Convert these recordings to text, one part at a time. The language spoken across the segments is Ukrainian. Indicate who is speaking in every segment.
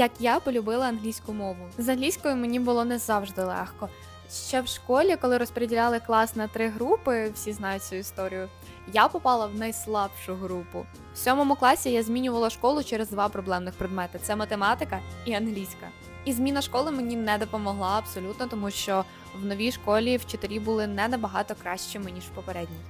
Speaker 1: Як я полюбила англійську мову. З англійською мені було не завжди легко. Ще в школі, коли розподіляли клас на три групи, всі знають цю історію. Я попала в найслабшу групу. В сьомому класі я змінювала школу через два проблемних предмети: це математика і англійська. І зміна школи мені не допомогла абсолютно, тому що в новій школі вчителі були не набагато кращими ніж в попередній.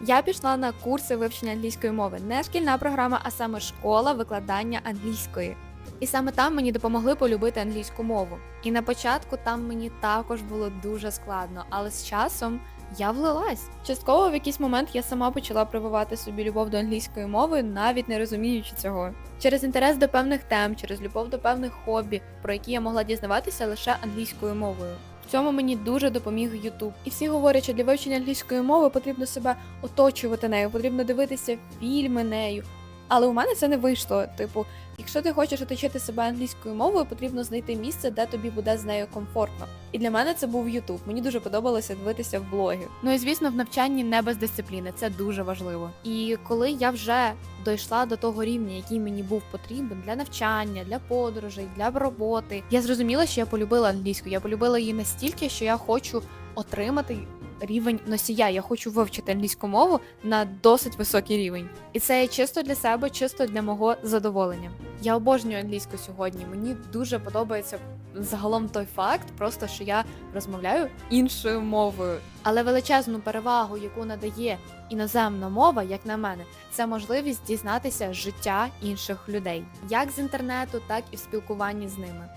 Speaker 1: Я пішла на курси вивчення англійської мови, не шкільна програма, а саме школа викладання англійської. І саме там мені допомогли полюбити англійську мову. І на початку там мені також було дуже складно, але з часом я влилась. Частково в якийсь момент я сама почала прививати собі любов до англійської мови, навіть не розуміючи цього. Через інтерес до певних тем, через любов до певних хобі, про які я могла дізнаватися лише англійською мовою. В цьому мені дуже допоміг YouTube. І всі говорять, що для вивчення англійської мови потрібно себе оточувати нею, потрібно дивитися фільми нею. Але у мене це не вийшло. Типу, якщо ти хочеш оточити себе англійською мовою, потрібно знайти місце, де тобі буде з нею комфортно. І для мене це був YouTube. Мені дуже подобалося дивитися в блоги. Ну і звісно, в навчанні не без дисципліни, це дуже важливо. І коли я вже дійшла до того рівня, який мені був потрібен для навчання, для подорожей, для роботи, я зрозуміла, що я полюбила англійську. Я полюбила її настільки, що я хочу отримати рівень носія. Я хочу вивчити англійську мову на досить високий рівень. І це є чисто для себе, чисто для мого задоволення. Я обожнюю англійську сьогодні. Мені дуже подобається загалом той факт, просто що я розмовляю іншою мовою. Але величезну перевагу, яку надає іноземна мова, як на мене, це можливість дізнатися життя інших людей, як з інтернету, так і в спілкуванні з ними.